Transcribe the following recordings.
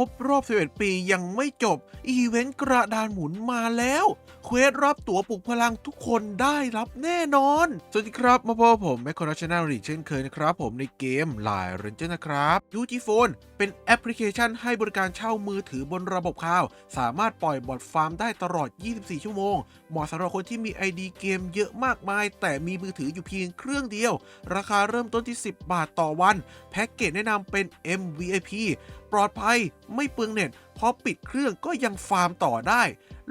รบรอบ 11 ปียังไม่จบ อีเวนต์กระดานหมุนมาแล้ว เควสรับตั๋วปลุกพลังทุกคนได้รับแน่นอน สวัสดีครับ มาพบผมแมคคอร์ชแนลรีเช่นเคยนะครับ ผมในเกมลายเรนเจอร์นะครับยูจีโฟนเป็นแอปพลิเคชันให้บริการเช่ามือถือบนระบบคลาว สามารถปล่อยบอทฟาร์มได้ตลอด 24 ชั่วโมง เหมาะสำหรับคนที่มี ID เกมเยอะมากมาย แต่มีมือถืออยู่เพียงเครื่องเดียว ราคาเริ่มต้นที่ 10 บาทต่อวัน แพ็กเกจแนะนำเป็น MVIP ปลอดภัยไม่เปลืองเน็ตพอปิดเครื่องก็ยังฟาร์มต่อได้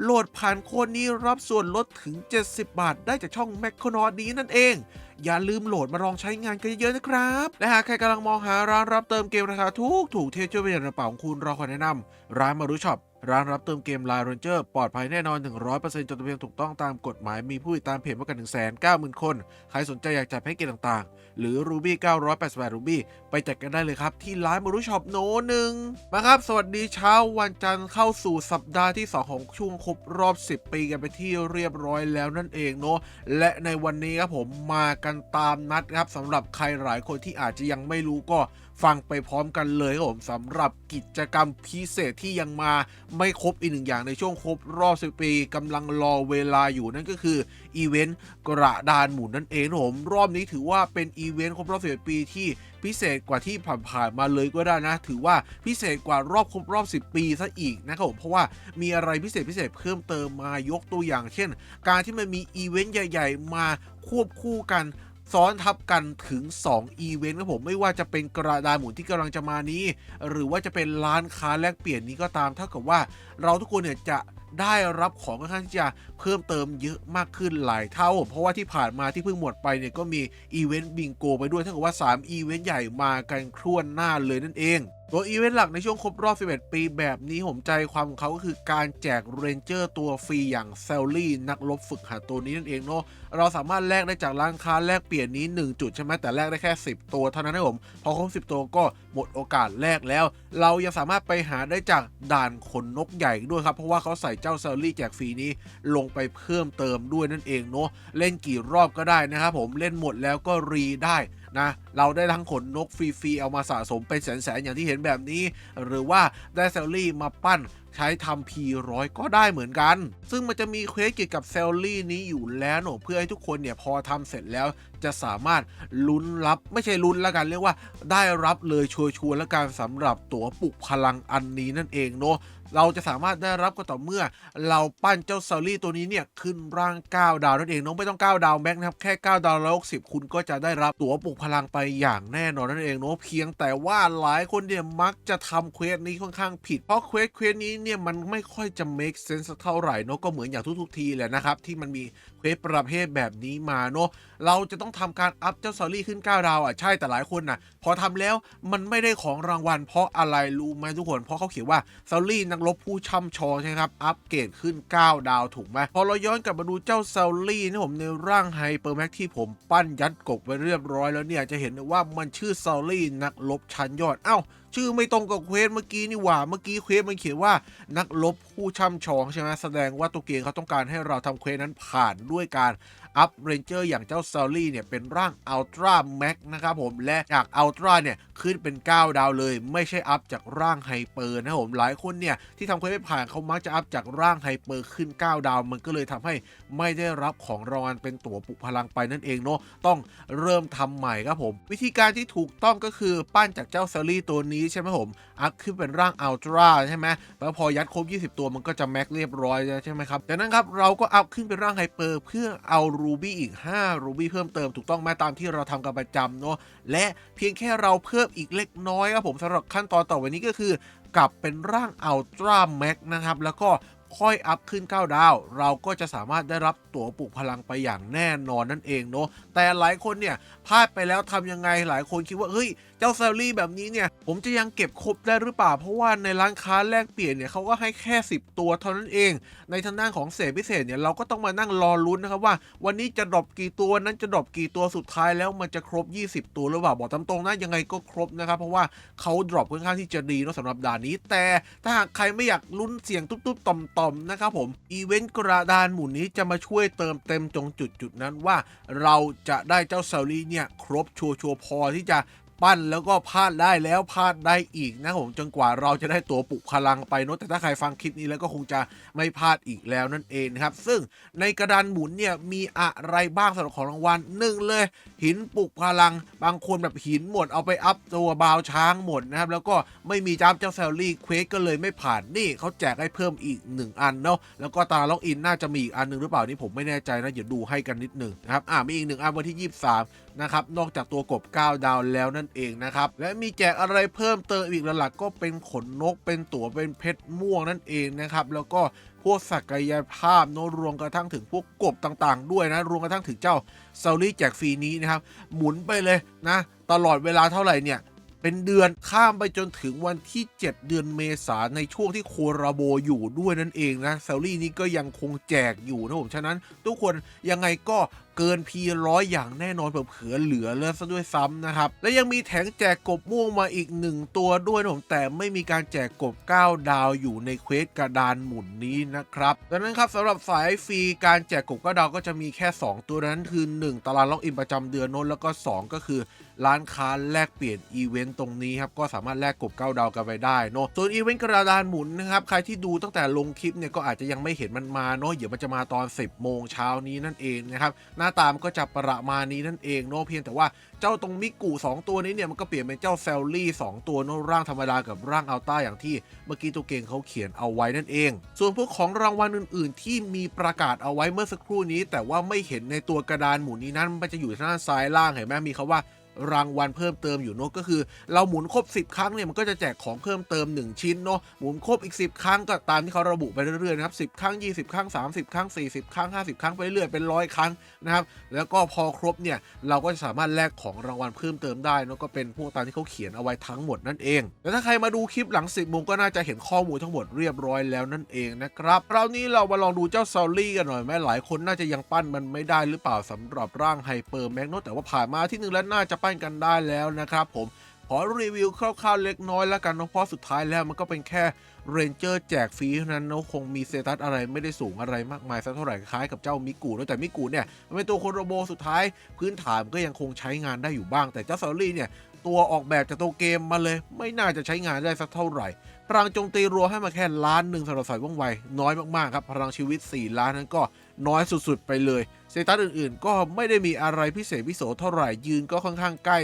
โหลดผ่านโคนนี้รับส่วนลดถึง 70 บาท ได้จากช่องแม c โ o นอดนี้นั่นเอง อย่าลืมโหลดมาลองใช้งานกันเยอะๆนะครับ และหากใครกำลังมองหาร้านรับเติมเกมราคาถูกถูกๆที่ช่วยประหยัดกระเป๋าของคุณราขอยแนะนำร้านมารุช็อป ร้านรับเติมเกม Line Ranger ปลอดภัยแน่นอน 100%จดทะเบียนถูกต้องตามกฎหมาย มีผู้ติดตามเพจมากกว่า190,000 คน ใครสนใจอยากจัดแพ็กเกจต่างๆ หรือ Ruby 988 Ruby ไปจัดกันได้เลยครับ ที่ร้านมารุช็อปโนหนึ่งมาครับ สวัสดีเช้าวันจันทร์เข้าสู่สัปดาห์ที่ 2 ของช่วงครบรอบ 10 ปีกันไปที่เรียบร้อยแล้วนั่นเองเนาะ และในวันนี้ครับผมมากันตามนัดครับสำหรับใครหลายคนที่อาจจะยังไม่รู้ก็ ฟังไปพร้อมกันเลยครับผมสำหรับกิจกรรมพิเศษที่ยังมาไม่ครบอีกหนึ่งอย่างในช่วงครบรอบ10ปีกำลังรอเวลาอยู่นั่นก็คืออีเวนต์กระดานหมุนนั่นเองผมรอบนี้ถือว่าเป็นอีเวนต์ครบรอบ11ปีที่พิเศษกว่าที่ผ่านๆมาเลยก็ได้นะ ถือว่าพิเศษกว่ารอบครบรอบ 10 ปีซะอีกนะครับผมเพราะว่ามีอะไรพิเศษพิเศษเพิ่มเติมมายกตัวอย่าง เช่น การที่มันมีอีเวนต์ใหญ่ ๆ มาควบคู่กัน ซ้อนทับกันถึง 2 อีเวนต์ครับผมไม่ว่าจะเป็นกระดานหมุนที่กำลังจะมานี้ หรือว่าจะเป็นร้านค้าแลกเปลี่ยนนี้ก็ตามเท่ากับว่าเราทุกคนเนี่ยจะได้รับของค่อนข้างที่จะเพิ่มเติมเยอะมากขึ้นหลายเท่า เพราะว่าที่ผ่านมาที่เพิ่งหมดไปเนี่ยก็มีอีเวนต์บิงโกไปด้วยเท่ากับว่า 3 อีเวนต์ใหญ่มากันครวนหน้าเลยนั่นเอง ตัวอีเวนต์หลักในช่วงครบรอบ 11 ปีแบบนี้ผมใจความของเขาก็คือการแจกเรนเจอร์ตัวฟรีอย่างเซลลี่นักรบฝึกหัดตัวนี้นั่นเองเนาะเราสามารถแลกได้จากร้านค้าแลกเปลี่ยนนี้ 1 จุดใช่ไหมแต่แลกได้แค่ 10 ตัวเท่านั้นนะผม พอครบ 10 ตัวก็หมดโอกาสแลกแล้ว เรายังสามารถไปหาได้จากด่านขนนกใหญ่ด้วยครับ เพราะว่าเขาใส่เจ้าเซลลี่แจกฟรีนี้ลงไปเพิ่มเติมด้วยนั่นเองเนาะเล่นกี่รอบก็ได้นะครับผมเล่นหมดแล้วก็รีได้นะเราได้ทั้งขนนกฟรีๆเอามาสะสมเป็นแสนๆอย่างที่เห็นแบบนี้ หรือว่าได้เซลลี่มาปั้นใช้ทำ P100 ก็ได้เหมือนกัน ซึ่งมันจะมีเควสเกี่ยวกับเซลลี่นี้อยู่แล้วเนอะเพื่อให้ทุกคนเนี่ยพอทำเสร็จแล้วจะสามารถลุ้นรับ ไม่ใช่ลุ้นแล้วกันเรียกว่าได้รับเลยชัวร์ๆแล้วกันสำหรับตั๋วปลุกพลังอันนี้นั่นเองเนอะเราจะสามารถได้รับก็ต่อเมื่อ เราปั้นเจ้าเซลลี่ตัวนี้เนี่ยขึ้นร่าง 9 ดาวนั่นเองน้องไม่ต้อง 9 ดาวแม็กนะครับแค่ 9 ดาวแล้ว60 คุณก็จะได้รับตั๋วปลุกพลังไปอย่างแน่นอนนั่นเองเนาะเพียงแต่ว่าหลายคนเนี่ยมักจะทำเควสนี้ค่อนข้างผิด เพราะเควสเควสนี้เนี่ยมันไม่ค่อยจะ make sense สักเท่าไหร่เนาะก็เหมือนอย่างทุกๆทีแหละนะครับที่มันมีเควสประเภทแบบนี้มาเนาะเราจะต้องทำการอัพเจ้าซอรี่ขึ้น 9 ดาวอะใช่แต่หลายคนนะพอทำแล้วมันไม่ได้ของรางวัล เพราะอะไรรู้ไหมทุกคน เพราะเขาเขียนว่าซอรี่นักรบผู้ช่ำชองใช่ครับอัปเกรดขึ้น 9 ดาวถูกไหมพอเราย้อนกลับมาดูเจ้าซอรี่นะผมในร่างไฮเปอร์แม็กที่ผมปั้นยัดกบไปเรียบร้อยแล้วเนี่ยจะเห็นว่ามันชื่อซอรี่นักรบชั้นยอดเอ้าชื่อไม่ตรงกับเควสเมื่อกี้นี่หว่า เมื่อกี้เควสมันเขียนว่านักลบผู้ช่ำชองใช่ไหมแสดงว่าตัวเกมเขาต้องการให้เราทำเควสนั้นผ่านด้วยการ อัพเรนเจอร์อย่างเจ้าซอรี่เนี่ยเป็นร่างอัลตร้าแม็กนะครับผมและจากอัลตร้าเนี่ยขึ้นเป็น 9 ดาวเลย ไม่ใช่อัพจากร่างไฮเปอร์นะครับผมหลายคนเนี่ยที่ทำเควสไม่ผ่านเขามักจะอัพจากร่างไฮเปอร์ขึ้น 9 ดาว มันก็เลยทำให้ไม่ได้รับของรางวัลเป็นตั๋วปลุกพลังไปนั่นเองเนาะต้องเริ่มทำใหม่ครับผม วิธีการที่ถูกต้องก็คือปั้นจากเจ้าซอรี่ตัวนี้ใช่ไหมผมอัพขึ้นเป็นร่างอัลตร้าใช่ไหมแล้วพอยัดครบ 20 ตัวมันก็จะแม็กเรียบร้อยแล้วใช่ไหมครับจากนั้นครับเราก็อัพขึ้นเป็นร่างไฮเปอร์เพื่อเอารูบี้อีก 5 รูบี้เพิ่มเติมถูกต้องไหมตามที่เราทำกันประจำเนาะและเพียงแค่เราเพิ่มอีกเล็กน้อยครับผมสำหรับขั้นตอนต่อไปนี้ก็คือกลับเป็นร่างอัลตร้าแม็กนะครับ แล้วก็ค่อยอัพขึ้น 9 ดาว เราก็จะสามารถได้รับตั๋วปลุกพลังไปอย่างแน่นอนนั่นเองเนาะแต่หลายคนเนี่ยพลาดไปแล้วทำยังไงหลายคนคิดว่าเฮ้ย เจ้าแซลลี่แบบนี้เนี่ย ผมจะยังเก็บครบได้หรือเปล่า เพราะว่าในร้านค้าแลกเปลี่ยนเนี่ยเขาก็ให้แค่ 10 ตัวเท่านั้นเอง ในทางด้านของเศษพิเศษเนี่ยเราก็ต้องมานั่งรอลุ้นนะครับว่า วันนี้จะดรอปกี่ตัวนั้นจะดรอปกี่ตัวสุดท้ายแล้วมันจะครบ 20 ตัวหรือเปล่าบอกตามตรงนะยังไงก็ครบนะครับเพราะว่าเขาดรอปค่อนข้างที่จะดีเนอะสำหรับด่านนี้ แต่ถ้าหากใครไม่อยากลุ้นเสียงตุ๊บๆต่อมๆนะครับผมอีเวนต์กระดานหมุนนี้จะมาช่วยเติมเต็มตรงจุดจุดๆนั้นว่า เราจะได้เจ้าเซลลี่เนี่ยครบชัวร์ๆพอที่จะ ปั้นแล้วก็พลาดได้แล้วพลาดได้อีกนะครับผมจนกว่าเราจะได้ตัวปลุกพลังไปเนอะแต่ถ้าใครฟังคลิปนี้แล้วก็คงจะไม่พลาดอีกแล้วนั่นเองนะครับ ซึ่งในกระดานหมุนเนี่ยมีอะไรบ้างสำหรับของรางวัลหนึ่งเลย หินปลุกพลัง บางคนแบบหินหมดเอาไปอัพตัวบาวช้างหมดนะครับแล้วก็ไม่มีจ้าเจ้าแซลลี่เควสก็เลยไม่ผ่านนี่เขาแจกให้เพิ่มอีก 1 อันเนาะแล้วก็ตาล็อกอินน่าจะมีอีกอันหนึงหรือเปล่านี่ผมไม่แน่ใจนะเดี๋ยวดูให้กันนิดหนึ่งนะครับอ่ามีอีกหนึ่งอันวันที่ 23นะครับ นอกจากตัวกบ 9 ดาวแล้วนั่นเองนะครับ และมีแจกอะไรเพิ่มเติมอีกหลักๆก็เป็นขนนกเป็นตั๋วเป็นเพชรม่วงนั่นเองนะครับ แล้วก็พวกศักยภาพโนรวมกระทั่งถึงพวกกบต่างๆ ด้วยนะ รวมกระทั่งถึงเจ้าซาลี่แจกฟรีนี้นะครับ หมุนไปเลยนะ ตลอดเวลาเท่าไหร่เนี่ยเป็นเดือนข้ามไปจนถึงวันที่ 7 เดือนเมษาในช่วงที่โคราโบอยู่ด้วยนั่นเองนะซาลี่นี้ก็ยังคงแจกอยู่นะผม ฉะนั้นทุกคนยังไงก็ เกินพีร้อยอย่างแน่นอนเผื่อเหลือเลือซะด้วยซ้ำนะครับ และยังมีแถงแจกกบม่วงมาอีกหนึ่งตัวด้วยผมแต่ไม่มีการแจกกบ 9 ดาวอยู่ในเควสกระดานหมุนนี้นะครับดังนั้นครับสำหรับสายฟรีการแจกกบ9ดาวก็จะมีแค่ 2 ตัวนั้นคือ 1 ตารางล็อกอินประจำเดือนน้นแล้วก็ 2 ก็คือร้านค้าแลกเปลี่ยนอีเวนต์ตรงนี้ครับก็สามารถแลกกบ9ดาวกันไปได้เนาะส่วนอีเวนต์กระดานหมุนนะครับใครที่ดูตั้งแต่ลงคลิปเนี่ยก็อาจจะยังไม่เห็นมันมาเนาะเดี๋ยวมันจะมาตอน 10 โมงเช้านี้นั่นเองนะครับหน้าตามก็จะประมาณนี้นั่นเองเนาะเพียงแต่ว่าเจ้าตรงมิกู2ตัวนี้เนี่ยมันก็เปลี่ยนเป็นเจ้าแซลลี่2ตัวเนาะร่างธรรมดากับร่างอัลต้าอย่างที่เมื่อกี้ตัวเก่งเขาเขียนเอาไว้นั่นเอง ส่วนพวกของรางวัลอื่น ๆ ที่มีประกาศเอาไว้เมื่อสักครู่นี้ แต่ว่าไม่เห็นในตัวกระดานหมุนนี้นั้นมันจะอยู่ทางด้านซ้ายล่างเห็นไหมมีคาว่า รางวัลเพิ่มเติมอยู่เนอะก็คือ เราหมุนครบ 10 ครั้งเนี่ยมันก็จะแจกของเพิ่มเติม 1 ชิ้นเนาะหมุนครบอีก 10 ครั้งก็ตามที่เขาระบุไปเรื่อยๆนะครับ10 ครั้ง 20 ครั้ง 30 ครั้ง 40 ครั้ง 50 ครั้งไปเรื่อยเป็นร้อยครั้งนะครับแล้วก็พอครบเนี่ยเราก็จะสามารถแลกของรางวัลเพิ่มเติมได้เนอะก็เป็นพวกตามที่เขาเขียนเอาไว้ทั้งหมดนั่นเองแล้วถ้าใครมาดูคลิปหลัง 10โมงก็น่าจะเห็นข้อมูลทั้งหมดเรียบร้อยแล้วนั่นเองนะครับคราวนี้เรามาลองดูเจ้าซอลลี่กันหน่อยไหมหลายคนน่าจะยังปั้นมันไม่ได้หรือเปล่าสำหรับร่างไฮเปอร์แมกโนแต่ว่าผ่านมาที่นึงแล้วน่าจะปั้นกันได้แล้วนะครับผมขอรีวิวคร่าวๆเล็กน้อยแล้วกันเนอะเพราะสุดท้ายแล้วมันก็เป็นแค่เรนเจอร์แจกฟรีเท่านั้นเนอะคงมีเตตัสอะไรไม่ได้สูงอะไรมากมายสักเท่าไหร่คล้ายกับเจ้ามิกูแต่มิกูเนี่ยมันเป็นตัวโคโรโบสุดท้ายพื้นฐานก็ยังคงใช้งานได้อยู่บ้าง แต่เจ้าซอลลี่เนี่ยตัวออกแบบจากตัวเกมมาเลย ไม่น่าจะใช้งานได้สักเท่าไหร่ พลังโจมตีรัวให้มาแค่ล้านหนึ่งสำหรับสายว่องไวน้อยมากๆครับพลังชีวิต 4 ล้านนั้นก็ น้อยสุดๆ ไปเลยสเตตัสอื่นๆ ก็ไม่ได้มีอะไรพิเศษพิโสเท่าไหร่ ยืนก็ค่อนข้างใกล้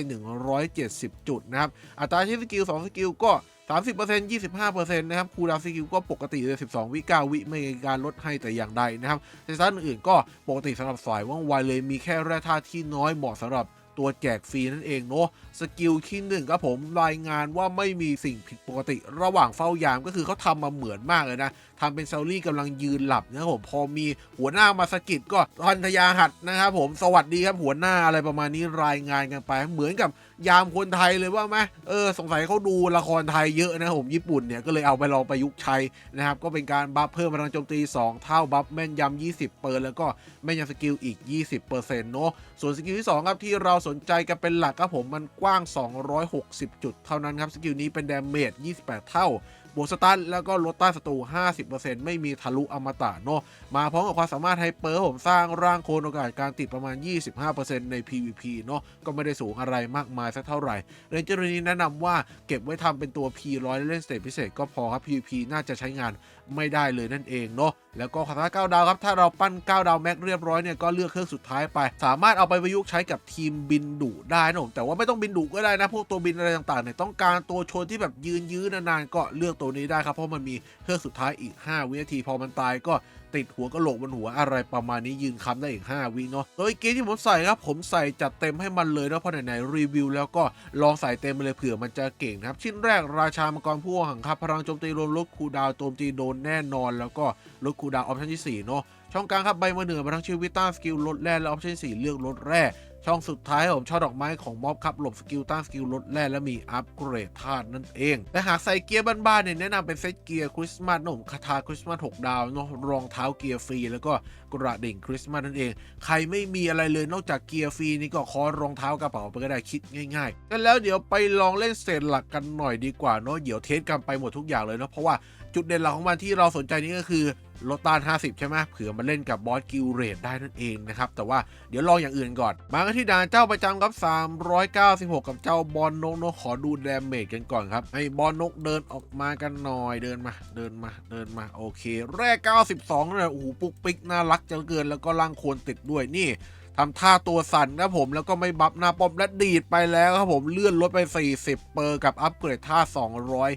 170 จุดนะครับ อัตราใช้สกิล 2 สกิลก็ 30% 25%นะครับ คูลดาวสกิลก็ปกติเลย12 วิ9วิไม่มีการลดให้แต่อย่างใดนะครับสเตตัสอื่นๆ ก็ปกติสำหรับสายว่องไวเลยมีแค่แร่ธาตุที่น้อยเหมาะสำหรับตัวแจกฟรีนั่นเองเนาะสกิลที่หนึ่งครับผมรายงานว่าไม่มีสิ่งผิดปกติระหว่างเฝ้ายามก็คือเขาทำมาเหมือนมากเลยนะทำเป็นซลลี่กำลังยืนหลับนะครับผมพอมีหัวหน้ามาสะกิดก็ทันทยาหัดนะครับผมสวัสดีครับหัวหน้าอะไรประมาณนี้รายงานกันไป เหมือนกับยามคนไทยเลยว่าไหมเออสงสัยเขาดูละครไทยเยอะนะครับผมญี่ปุ่นเนี่ยก็เลยเอาไปลองประยุกต์ใช้นะครับก็เป็นการบัฟเพิ่มพลังโจมตี 2 เท่าบัฟแม่นยำ 20 เปอร์แล้วก็แม่นยำสกิลอีก 20%เนาะส่วนสกิลที่ 2 ครับที่เราสนใจกันเป็นหลักครับผมมันกว้าง 260 จุดเท่านั้นครับสกิลนี้เป็นดาเมจ28 เท่า บวกสตันแล้วก็ลดต้านศัตรู 50%ไม่มีทะลุอมตะเนาะมาพร้อมกับความสามารถไฮเปอร์ผมสร้างร่างโคนโอกาสการติดประมาณ 25%ใน PVP เนาะก็ไม่ได้สูงอะไรมากมายสักเท่าไหร่เรนเจอร์นี้แนะนำว่าเก็บไว้ทำเป็นตัว P100 เล่นสเตจพิเศษก็พอครับ PVP น่าจะใช้งาน ไม่ได้เลยนั่นเองเนาะแล้วก็คาถา9ดาวครับ ถ้าเราปั้น 9 ดาวแม็กเรียบร้อยเนี่ยก็เลือกเครื่องสุดท้ายไป สามารถเอาไปประยุกต์ใช้กับทีมบินดุได้นะผมแต่ว่าไม่ต้องบินดุก็ได้นะ พวกตัวบินอะไรต่างๆเนี่ยต้องการตัวชนที่แบบยืนยื้อนานๆก็เลือกตัวนี้ได้ครับเพราะมันมีเครื่องสุดท้ายอีก 5 วินาทีพอมันตายก็ ติดหัวกะโหลกบนหัวอะไรประมาณนี้ยืนค้ำได้อีก 5 วิเนาะโดยเกมที่ผมใส่ครับผมใส่จัดเต็มให้มันเลยนะเพราะไหนๆรีวิวแล้วก็ลองใส่เต็มไปเลยเผื่อมันจะเก่งนะครับ ชิ้นแรกราชามังกรผู้หังครับพลังโจมตีรวมลดคูดาวโจมตีโดนแน่นอน แล้วก็ลดคูดาวออปชั่นที่4เนาะช่องกลางครับใบมะเหนือมาทั้งชีวิตต้าสกิลลดแร่และออปชั่นที่4เลือกลดแร่ ช่องสุดท้ายผมช่อดอกไม้ของม็อบครับหลบสกิลต้านสกิลลดแร่และมีอัปเกรดธาตุนั่นเองแต่หากใส่เกียร์บ้านๆเนี่ยแนะนำเป็นเซตเกียร์คริสต์มาสนะผมคาถาคริสต์มาส6ดาวเนาะรองเท้าเกียร์ฟรีแล้วก็กระดิ่งคริสต์มาสนั่นเอง ใครไม่มีอะไรเลยนอกจากเกียร์ฟรีนี่ก็คอรองเท้ากระเป๋าไปก็ได้คิดง่ายๆกันแล้วเดี๋ยวไปลองเล่นสเตหลักกันหน่อยดีกว่าเนาะเดี๋ยวเทสกันไปหมดทุกอย่างเลยเนาะเพราะว่าจุดเด่นหลักของมันที่เราสนใจนี่ก็คือ ลดต้าน 50 ใช่ไหมเผื่อมาเล่นกับบอสกิลเรดได้นั่นเองนะครับ แต่ว่าเดี๋ยวลองอย่างอื่นก่อน มากันที่ด่านเจ้าประจำครับ 396 กับเจ้าบอลนกเนอะขอดูแดมเมจกันก่อนครับให้บอลนกเดินออกมากันหน่อยเดินมา เดินมาเดินมาโอเค แรก 92เลยโอ้โหปุ๊กปิ๊กน่ารักจังเกินแล้วก็ล่างโคนติดด้วยนี่ทำท่าตัวสั่นนะผมแล้วก็ไม่บัฟหน้าป้อมและดีดไปแล้วครับผมเลื่อนลดไป 40 เปอร์กับอัปเกรดท่า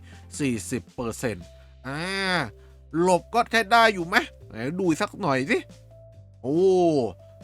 240 เปอร์เซ็นต์อ่า หลบก็ใช้ได้อยู่ไหมไหนดูสักหน่อยสิ โอ้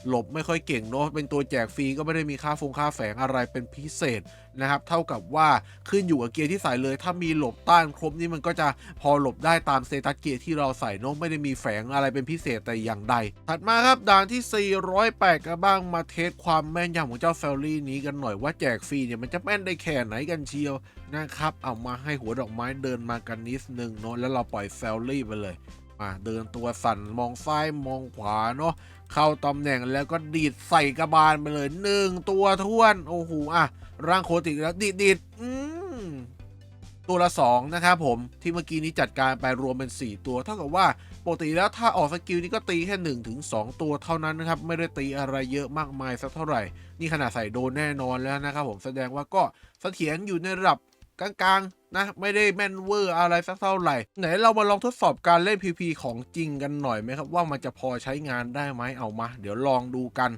หลบไม่ค่อยเก่งเนาะเป็นตัวแจกฟรีก็ไม่ได้มีค่าฟงค่าแฝงอะไรเป็นพิเศษนะครับ เท่ากับว่าขึ้นอยู่กับเกียร์ที่ใส่เลย ถ้ามีหลบต้านครบนี่มันก็จะพอหลบได้ตามเตตัสเกียร์ที่เราใส่เนาะไม่ได้มีแฝงอะไรเป็นพิเศษแต่อย่างใด ถัดมาครับด่านที่ 408กันบ้างมาเทสความแม่นยำของเจ้าแฟลลี่นี้กันหน่อยว่าแจกฟรีเนี่ยมันจะแม่นได้แค่ไหนกันเชียวนะครับเอามาให้หัวดอกไม้เดินมากันนิดนึงเนาะแล้วเราปล่อยแฟลลี่ไปเลยมาเดินตัวสั่นมองซ้ายมองขวาเนาะ เข้าตำแหน่งแล้วก็ดีดใส่กระบาลไปเลยหนึ่งตัวท้วน โอ้โหอะ ร่างโคติกแล้วดีดดีดตัวละ 2 นะครับผมที่เมื่อกี้นี้จัดการไปรวมเป็น 4 ตัวเท่ากับว่าปกติแล้วถ้าออกสกิลนี้ก็ตีแค่1ถึง2ตัวเท่านั้นนะครับ ไม่ได้ตีอะไรเยอะมากมายสักเท่าไหร่ นี่ขนาดใส่โดนแน่นอนแล้วนะครับผมแสดงว่าก็เสถียรอยู่ในระดับกลางๆ นะไม่ได้แม่นเวอร์อะไรสักเท่าไหร่ ไหนเรามาลองทดสอบการเล่น PP ของจริงกันหน่อยไหมครับ ว่ามันจะพอใช้งานได้ไหมเอามา เดี๋ยวลองดูกัน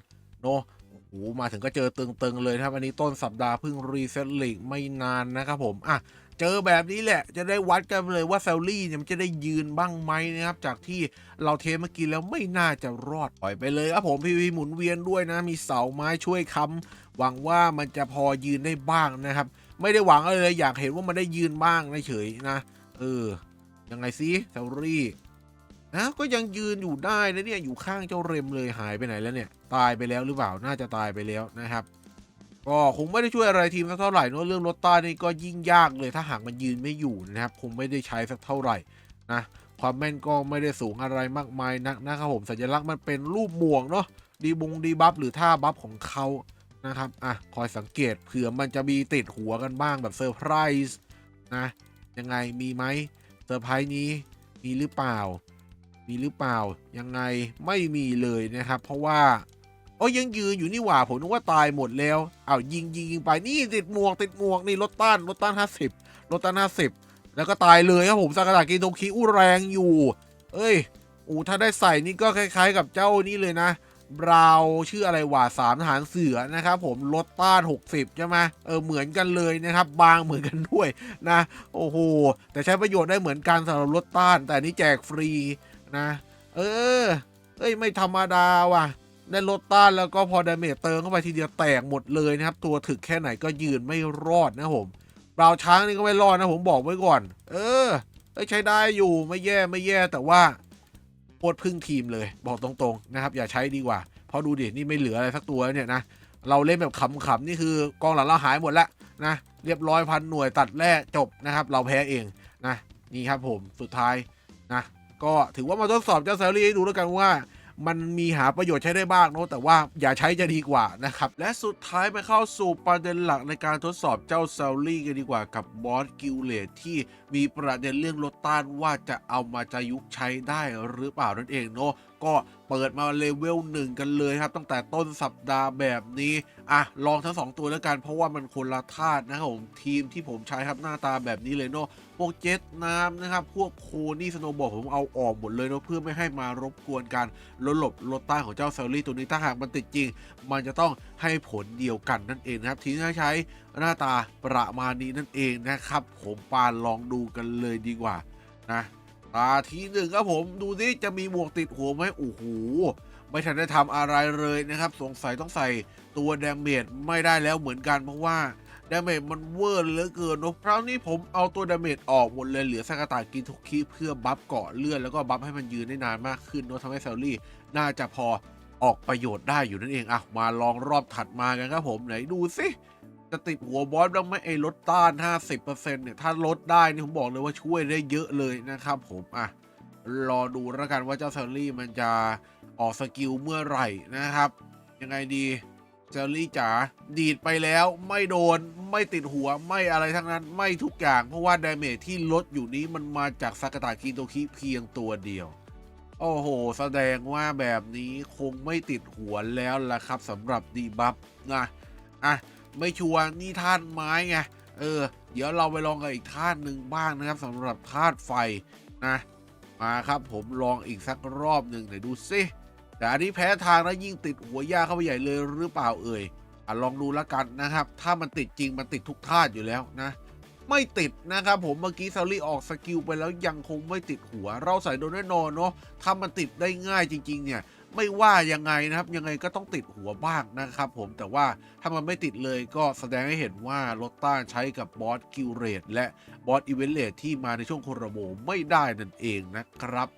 เนาะโอ้มาถึงก็เจอตึงๆเลยครับ อันนี้ต้นสัปดาห์เพิ่งรีเซ็ตลีกไม่นานนะครับผมอะเจอแบบนี้แหละจะได้วัดกันเลยว่าแซลลี่เนี่ยมันจะได้ยืนบ้างไหมนะครับ จากที่เราเทเมื่อกี้แล้วไม่น่าจะรอดปล่อยไปเลยครับผม PVP หมุนเวียนด้วยนะ มีเสาไม้ช่วยค้ำหวังว่ามันจะพอยืนได้บ้างนะครับ ไม่ได้หวังอะไรเลยอยากเห็นว่ามันได้ยืนบ้างเฉยๆนะ เออ ยังไงซิแซลลี่นะก็ยังยืนอยู่ได้นะเนี่ยอยู่ข้างเจ้าเรมเลยหายไปไหนแล้วเนี่ย ตายไปแล้วหรือเปล่าน่าจะตายไปแล้วนะครับก็คงไม่ได้ช่วยอะไรทีมสักเท่าไหร่เนอะเรื่องรถต้านนี่ก็ยิ่งยากเลยถ้าหากมันยืนไม่อยู่นะครับคงไม่ได้ใช้สักเท่าไหร่นะความแม่นก็ไม่ได้สูงอะไรมากมายนักนะครับผมสัญลักษณ์มันเป็นรูปหม่วงเนาะดีบุงดีบัฟหรือท่าบัฟของเขา นะครับ อะ คอยสังเกตเผื่อมันจะมีติดหัวกันบ้างแบบเซอร์ไพรส์นะ ยังไงมีไหมเซอร์ไพรส์นี้มีหรือเปล่า มีหรือเปล่า ยังไงไม่มีเลยนะครับ เพราะว่าโอ้ยยังยืนอยู่นี่หว่าผมนึกว่าตายหมดแล้วอ้าวยิงยิงยิงไปนี่ติดหมวกติดหมวกนี่รถต้านรถต้าน50รถต้าน50แล้วก็ตายเลยครับผมสากาตากินโตคิอุแรงอยู่ เอ้ยอูถ้าได้ใส่นี่ก็คล้าย ๆ กับเจ้านี่เลยนะ บราวชื่ออะไรวะสามทหารเสือนะครับผมลดต้าน 60 ใช่ไหมเออเหมือนกันเลยนะครับ บางเหมือนกันด้วยนะ โอ้โห แต่ใช้ประโยชน์ได้เหมือนกันสำหรับลดต้าน แต่นี้แจกฟรีนะ เออเอ้ยไม่ธรรมดาว่ะได้ลดต้านแล้วก็พอดาเมจเติมเข้าไปทีเดียวแตกหมดเลยนะครับ ตัวถึกแค่ไหนก็ยืนไม่รอดนะผมบราวช้างนี่ก็ไม่รอดนะผมบอกไว้ก่อน เออใช้ได้อยู่ไม่แย่ไม่แย่แต่ว่า ตรพึ่งทีมเลย บอกตรงๆนะครับ อย่าใช้ดีกว่า เพราะดูดิ นี่ไม่เหลืออะไรสักตัวเนี่ยนะ เราเล่นแบบขำๆนี่คือกองหลังเราหายหมดแล้วนะ เรียบร้อยพันหน่วยตัดแร่จบนะครับ เราแพ้เองนะ นี่ครับผม สุดท้ายนะ ก็ถือว่ามาทดสอบเจ้าแซลลี่ให้ดูแล้วกันว่า มันมีหาประโยชน์ใช้ได้บ้างเนอะแต่ว่าอย่าใช้จะดีกว่านะครับ และสุดท้ายไปเข้าสู่ประเด็นหลักในการทดสอบเจ้าแซลลี่กันดีกว่ากับบอสกิลเลตที่มีประเด็นเรื่องลดต้านว่าจะเอามาจะยุกใช้ได้หรือเปล่านั่นเองเนาะก็เปิดมาเลเวลหนึ่งกันเลยครับ ตั้งแต่ต้นสัปดาห์แบบนี้ อะ ลองทั้ง 2 ตัวแล้วกันเพราะว่ามันคนละธาตุนะครับผมทีมที่ผมใช้ครับหน้าตาแบบนี้เลยเนาะ พวกเจ็ตน้ำนะครับ พวกโคนี่สโนว์บอร์ดผมเอาออกหมดเลยเนาะเพื่อไม่ให้มารบกวนการลดหลบลดต้านของเจ้าแซลลี่ตัวนี้ถ้าหากมันติดจริง มันจะต้องให้ผลเดียวกันนั่นเองนะครับทีนี้ใช้หน้าตาประมาณนี้นั่นเองนะครับ ผมปานลองดูกันเลยดีกว่านะตาทีหนึ่งครับผมดูสิจะมีหมวกติดหัวไหมโอ้โหไม่ทันได้ทำอะไรเลยนะครับ สงสัยต้องใส่ตัวแดมเมจไม่ได้แล้วเหมือนกันเพราะว่า ดาเมจมันเวอร์เหลือเกินนะคราวนี้ผมเอาตัวดาเมจออกหมดเลยเหลือสกาตากินทุกคีเพื่อบัฟเกาะเลือดแล้วก็บัฟให้มันยืนได้นานมากขึ้นเนะทำให้แซลลี่น่าจะพอออกประโยชน์ได้อยู่นั่นเองอะมาลองรอบถัดมากันครับผมไหนดูสิจะติดหัวบอสบ้างไหมไอ้ลดต้าน 50%เนี่ยถ้าลดได้นี่ผมบอกเลยว่าช่วยได้เยอะเลยนะครับผมอะรอดูแล้วกันว่าเจ้าแซลลี่มันจะออกสกิลเมื่อไหร่นะครับ ยังไงดี แซลลี่จ๋าดีดไปแล้วไม่โดนไม่ติดหัวไม่อะไรทั้งนั้นไม่ทุกอย่าง เพราะว่าดาเมจที่ลดอยู่นี้มันมาจากสากาตาคิโตคิเพียงตัวเดียว โอ้โห แสดงว่าแบบนี้คงไม่ติดหัวแล้วล่ะครับสำหรับดีบัฟนะอะไม่ชัวร์นี่ธาตุไม้ไงเออ เดี๋ยวเราไปลองกับอีกธาตุหนึ่งบ้างนะครับสำหรับธาตุไฟนะมาครับผมลองอีกสักรอบหนึ่งเดี๋ยวดูสิ แต่อันนี้แพ้ทางแล้วยิ่งติดหัวยาเข้าไปใหญ่เลยหรือเปล่าเอ่ยอะลองดูแล้วกันนะครับ ถ้ามันติดจริงมันติดทุกธาตุอยู่แล้วนะ ไม่ติดนะครับผมเมื่อกี้ซารี่ออกสกิลไปแล้วยังคงไม่ติดหัว เราใส่โดนแน่นอนเนาะถ้ามันติดได้ง่ายจริง ๆ เนี่ย ไม่ว่ายังไงนะครับยังไงก็ต้องติดหัวบ้างนะครับผมแต่ว่าถ้ามันไม่ติดเลยก็แสดงให้เห็นว่าลอตต้าใช้กับบอสคิวเรตและบอสอีเวนเลตที่มาในช่วงโคโรโมไม่ได้นั่นเองนะครับ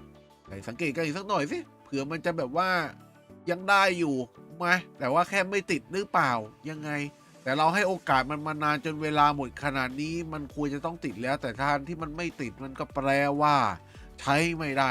ไหนสังเกตกันอีกสักหน่อยสิ เผื่อมันจะแบบว่ายังได้อยู่ไหมแต่ว่าแค่ไม่ติดหรือเปล่ายังไง แต่เราให้โอกาสมันมานานจนเวลาหมดขนาดนี้มันควรจะต้องติดแล้ว แต่ทานที่มันไม่ติดมันก็แปลว่า ใช้ไม่ได้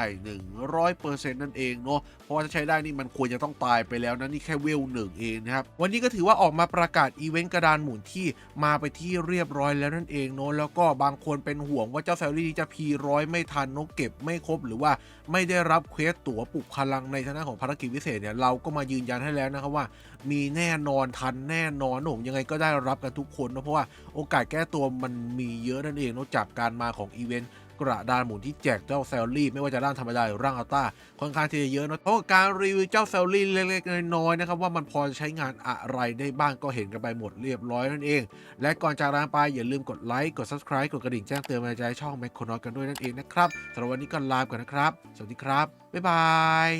100%นั่นเองเนาะเพราะว่าถ้าใช้ได้นี่มันควรจะต้องตายไปแล้วนะนี่แค่เวลหนึ่งเองนะครับวันนี้ก็ถือว่าออกมาประกาศอีเวนต์กระดานหมุนที่มาไปที่เรียบร้อยแล้วนั่นเองเนาะแล้วก็บางคนเป็นห่วงว่าเจ้าแซลลี่จะพีร้อยไม่ทันนกเก็บไม่ครบหรือว่าไม่ได้รับเควสตั๋วปลุกพลังในฐานะของภารกิจพิเศษเนี่ยเราก็มายืนยันให้แล้วนะครับว่า มีแน่นอนทันแน่นอนผมยังไงก็ได้รับกันทุกคนนะเพราะว่าโอกาสแก้ตัวมันมีเยอะนั่นเองนอกจากการมาของอีเวนต์ กระดานหมุนที่แจกเจ้าแซลลี่ไม่ว่าจะร่างธรรมดาหรือร่างอัลต้าค่อนข้างที่จะเยอะนะเพราะการรีวิวเจ้าแซลลี่เล็กๆน้อยๆนะครับว่ามันพอจะใช้งานอะไรได้บ้างก็เห็นกันไปหมดเรียบร้อยนั่นเอง และก่อนจากลาไปอย่าลืมกดไลค์กด subscribe กดกระดิ่งแจ้งเตือนมาใจช่องแมคโครนอตกันด้วยนั่นเองนะครับสำหรับวันนี้ก็ลาไปก่อนนะครับ สวัสดีครับบ๊ายบาย